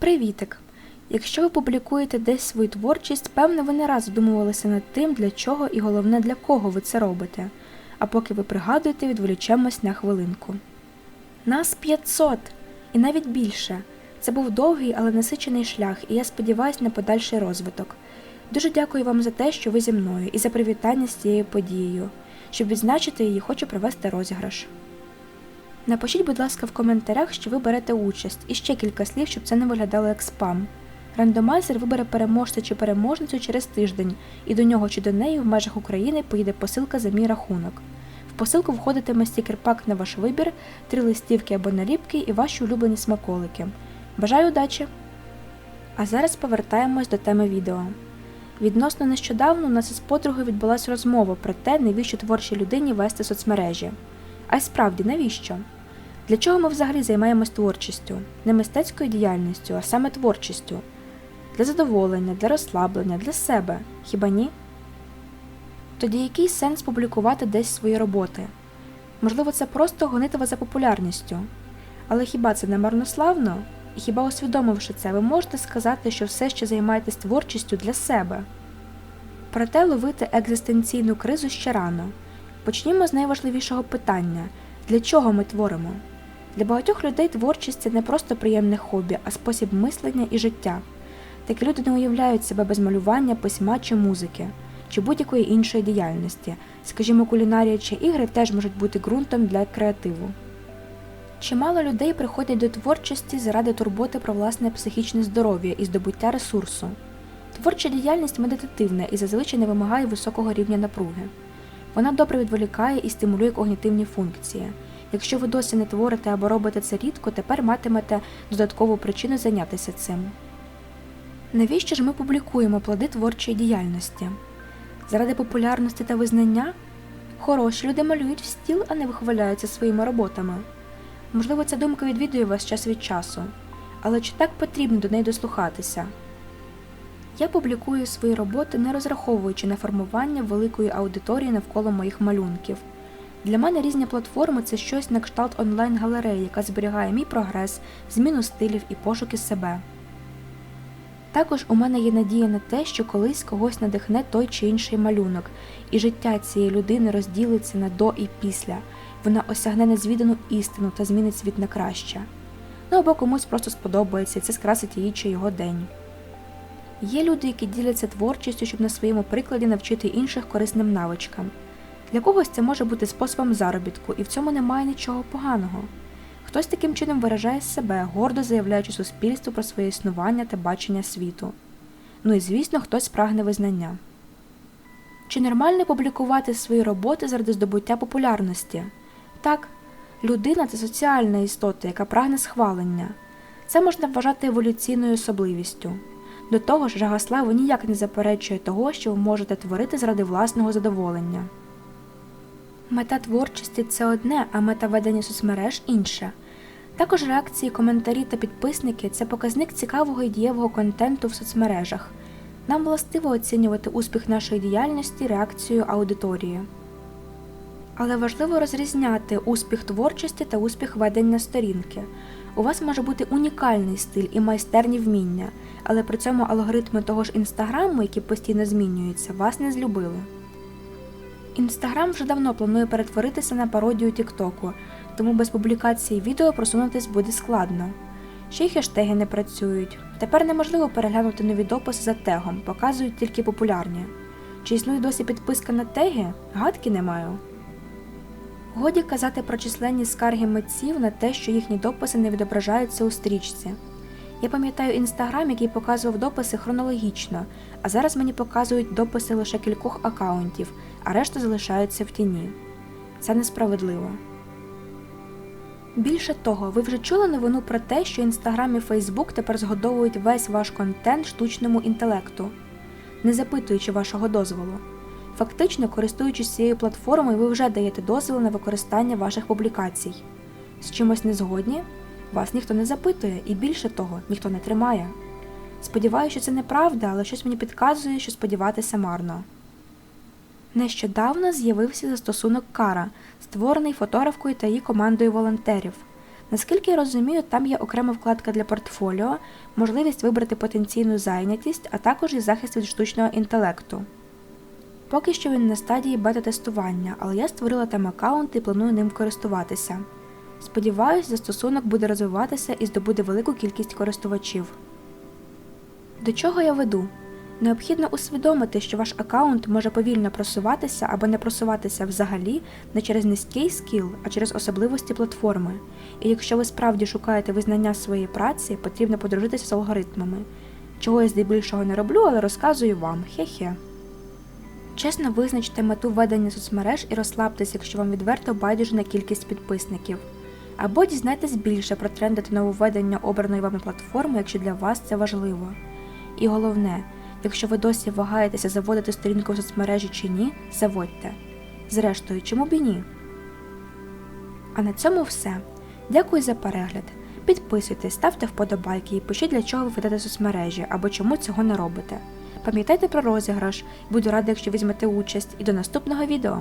Привітик! Якщо ви публікуєте десь свою творчість, певно, ви не раз задумувалися над тим, для чого і головне для кого ви це робите. А поки ви пригадуєте, відволічемось на хвилинку. Нас 500! І навіть більше. Це був довгий, але насичений шлях, і я сподіваюся на подальший розвиток. Дуже дякую вам за те, що ви зі мною, і за привітання з цією подією. Щоб відзначити її, хочу провести розіграш. Напишіть, будь ласка, в коментарях, що ви берете участь, і ще кілька слів, щоб це не виглядало як спам. Рандомайзер вибере переможця чи переможницю через тиждень, і до нього чи до неї в межах України поїде посилка за мій рахунок. В посилку входитиме стікер-пак на ваш вибір, три листівки або наліпки і ваші улюблені смаколики. Бажаю удачі! А зараз повертаємось до теми відео. Відносно нещодавно у нас із подругою відбулася розмова про те, навіщо творчій людині вести соцмережі. А й справді, навіщо? Для чого ми взагалі займаємось творчістю? Не мистецькою діяльністю, а саме творчістю. Для задоволення, для розслаблення, для себе. Хіба ні? Тоді який сенс публікувати десь свої роботи? Можливо, це просто гонитва за популярністю. Але хіба це не марнославно? І хіба усвідомивши це, ви можете сказати, що все ще займаєтесь творчістю для себе? Проте ловити екзистенційну кризу ще рано. Почнімо з найважливішого питання для чого ми творимо? Для багатьох людей творчість це не просто приємне хобі, а спосіб мислення і життя. Такі люди не уявляють себе без малювання, письма чи музики, чи будь-якої іншої діяльності. Скажімо, кулінарія чи ігри теж можуть бути ґрунтом для креативу. Чимало людей приходять до творчості заради турботи про власне психічне здоров'я і здобуття ресурсу. Творча діяльність медитативна і зазвичай не вимагає високого рівня напруги. Вона добре відволікає і стимулює когнітивні функції. Якщо ви досі не творите або робите це рідко, тепер матимете додаткову причину зайнятися цим. Навіщо ж ми публікуємо плоди творчої діяльності? Заради популярності та визнання? Хороші люди малюють в стіл, а не вихваляються своїми роботами. Можливо, ця думка відвідує вас час від часу, але чи так потрібно до неї дослухатися? Я публікую свої роботи, не розраховуючи на формування великої аудиторії навколо моїх малюнків. Для мене різні платформи це щось на кшталт онлайн-галереї, яка зберігає мій прогрес, зміну стилів і пошуки себе. Також у мене є надія на те, що колись когось надихне той чи інший малюнок, і життя цієї людини розділиться на до і після. Вона осягне незвідану істину та змінить світ на краще. Ну або комусь просто сподобається, і це скрасить її чи його день. Є люди, які діляться творчістю, щоб на своєму прикладі навчити інших корисним навичкам. Для когось це може бути способом заробітку, і в цьому немає нічого поганого. Хтось таким чином виражає себе, гордо заявляючи суспільству про своє існування та бачення світу. Ну і звісно, хтось прагне визнання. Чи нормально публікувати свої роботи заради здобуття популярності? Так, людина це соціальна істота, яка прагне схвалення. Це можна вважати еволюційною особливістю. До того ж, жага слави ніяк не заперечує того, що ви можете творити заради власного задоволення. Мета творчості це одне, а мета ведення соцмереж інше. Також реакції, коментарі та підписники це показник цікавого і дієвого контенту в соцмережах. Нам властиво оцінювати успіх нашої діяльності реакцією аудиторії. Але важливо розрізняти успіх творчості та успіх ведення сторінки. У вас може бути унікальний стиль і майстерні вміння, але при цьому алгоритми того ж інстаграму, які постійно змінюються, вас не злюбили. Інстаграм вже давно планує перетворитися на пародію Тіктоку, тому без публікації відео просунутись буде складно. Ще й хештеги не працюють. Тепер неможливо переглянути нові дописи за тегом, показують тільки популярні. Чи існує досі підписка на теги? Гадки не маю. Годі казати про численні скарги митців на те, що їхні дописи не відображаються у стрічці. Я пам'ятаю інстаграм, який показував дописи хронологічно, а зараз мені показують дописи лише кількох акаунтів, а решта залишаються в тіні. Це несправедливо. Більше того, ви вже чули новину про те, що Інстаграм і Фейсбук тепер згодовують весь ваш контент штучному інтелекту, не запитуючи вашого дозволу. Фактично, користуючись цією платформою, ви вже даєте дозвіл на використання ваших публікацій. З чимось не згодні? Вас ніхто не запитує і більше того, ніхто не тримає. Сподіваюся, що це неправда, але щось мені підказує, що сподіватися марно. Нещодавно з'явився застосунок Кара, створений фотографкою та її командою волонтерів. Наскільки я розумію, там є окрема вкладка для портфоліо, можливість вибрати потенційну зайнятість, а також і захист від штучного інтелекту. Поки що він на стадії бета-тестування, але я створила там аккаунт і планую ним користуватися. Сподіваюсь, застосунок буде розвиватися і здобуде велику кількість користувачів. До чого я веду? Необхідно усвідомити, що ваш аккаунт може повільно просуватися або не просуватися взагалі не через низький скіл, а через особливості платформи. І якщо ви справді шукаєте визнання своєї праці, потрібно подружитися з алгоритмами. Чого я здебільшого не роблю, але розказую вам. Хе-хе. Чесно визначте мету ведення соцмереж і розслабтесь, якщо вам відверто байдуже на кількість підписників. Або дізнайтесь більше про тренди та нововведення обраної вами платформи, якщо для вас це важливо. І головне, якщо ви досі вагаєтеся заводити сторінку в соцмережі чи ні, заводьте. Зрештою, чому б і ні? А на цьому все. Дякую за перегляд. Підписуйтесь, ставте вподобайки і пишіть, для чого ви ведете соцмережі або чому цього не робите. Пам'ятайте про розіграш, буду рада, якщо візьмете участь, і до наступного відео.